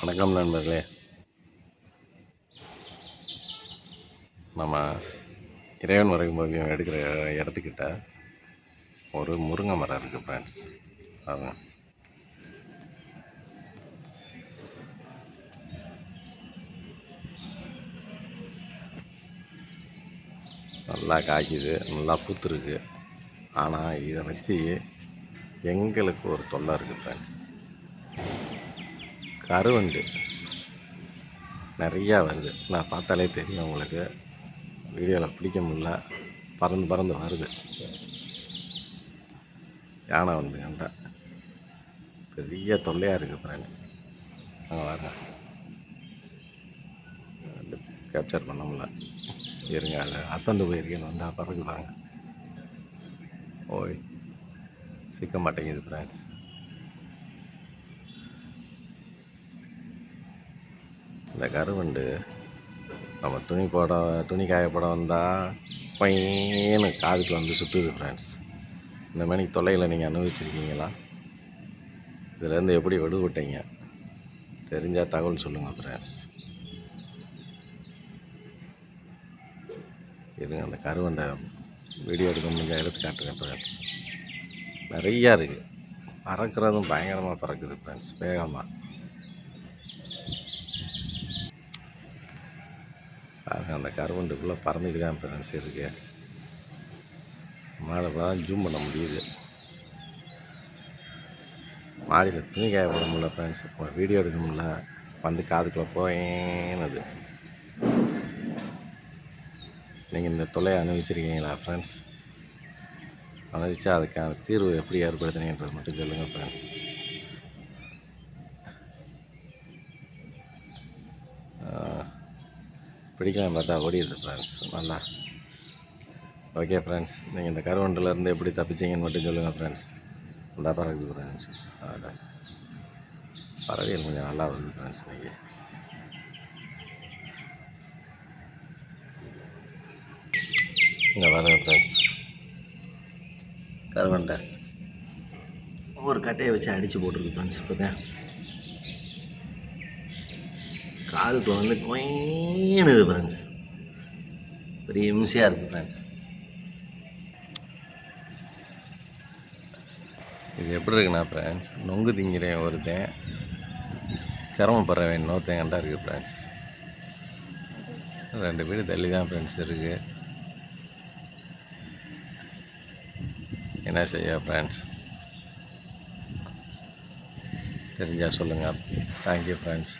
வணக்கம் நண்பர்களே. நம்ம இறைவன் வரைக்கும் ஓவியம் எடுக்கிற இடத்துக்கிட்ட ஒரு முருங்கை மரம் இருக்குது ஃப்ரெண்ட்ஸ் பாருங்க நல்லா காய்க்குது நல்லா பூத்துருக்கு. ஆனால் இதை வச்சு எங்களுக்கு ஒரு தொல்லை இருக்குது ஃப்ரெண்ட்ஸ் கருவண்டு. நிறையா வருது. நான் பார்த்தாலே தெரியும் உங்களுக்கு. வீடியோவில் பிடிக்க முடில பறந்து பறந்து வருது. யானை வந்து கண்டா. பெரிய தொல்லையாக இருக்குது ஃப்ரெண்ட்ஸ் அங்கே வரேன் கேப்சர் பண்ண முடியல. இருங்க அது அசந்து போயிருக்கேன்னு வந்தால் பறக்குறாங்க ஓய் சிக்க மாட்டேங்குது ஃப்ரெண்ட்ஸ் இந்த கருவண்டு. நம்ம துணி போட துணி காயப்பட வந்தால் பையனு காதுக்கு வந்து சுற்றுது ஃப்ரெண்ட்ஸ் இந்த மாதிரி தொல்லையில் நீங்கள் அனுபவிச்சிருக்கீங்களா? இதுலேருந்து எப்படி விடுவிட்டீங்க தெரிஞ்சால் தகவல் சொல்லுங்கள் ஃப்ரெண்ட்ஸ் இதுங்க அந்த கருவண்டை வீடியோ எடுக்க முடிஞ்ச எடுத்து காட்டுறேன் ஃப்ரெண்ட்ஸ் நிறையா இருக்குது பறக்கிறதும் பயங்கரமாக பறக்குது ஃப்ரெண்ட்ஸ் வேகமாக பாருங்க அந்த கருவண்டுக்குள்ளே பறந்துட்டு தான் ஃப்ரெண்ட்ஸ் இருக்கு. மாடை தான் ஜூம் பண்ண முடியுது. மாடியில் துணி காய போட முடியல ஃப்ரெண்ட்ஸ் வீடியோ எடுக்க முடியல. வந்து காதுக்குள்ளே போயினது. நீங்கள் இந்த தொலையை அனுபவிச்சிருக்கீங்களா ஃப்ரெண்ட்ஸ் அனுபவிச்சா அதுக்கான தீர்வு எப்படி ஏற்படுத்தினீங்கன்றது மட்டும் சொல்லுங்கள் ஃப்ரெண்ட்ஸ் பிடிக்கலாம் பார்த்தா ஓடிடுது ஃப்ரெண்ட்ஸ் நல்லா. ஓகே ஃப்ரெண்ட்ஸ் நீங்கள் இந்த கருவண்டிலேருந்து எப்படி தப்பிச்சீங்கன்னு மட்டும் சொல்லுங்கள் ஃப்ரெண்ட்ஸ் நல்லா பறக்குது ஃப்ரெண்ட்ஸ் அதான் பறவைகள் கொஞ்சம் நல்லா வருது ஃப்ரெண்ட்ஸ் நீங்கள் இங்கே வரேன் ஃப்ரெண்ட்ஸ் கருவண்டை. ஒரு கட்டையை வச்சு அடித்து போட்டிருக்கு ஃப்ரெண்ட்ஸ் இப்போ தான் காதுக்கு வந்து கொயினுது ஃப்ரெண்ட்ஸ் பெரிய இம்சையாக இருக்குது ஃப்ரெண்ட்ஸ் இது எப்படி இருக்குண்ணா ஃப்ரெண்ட்ஸ் நொங்கு திங்கிறேன் ஒருத்தன். சிரமப்படுறவன் இன்னொருத்தன் கண்டா இருக்குது ஃப்ரெண்ட்ஸ் ரெண்டு பேரும் தள்ளி தான் ஃப்ரெண்ட்ஸ் இருக்குது என்ன செய்ய ஃப்ரெண்ட்ஸ் தெரிஞ்சால் சொல்லுங்கள் தேங்க்யூ ஃப்ரெண்ட்ஸ்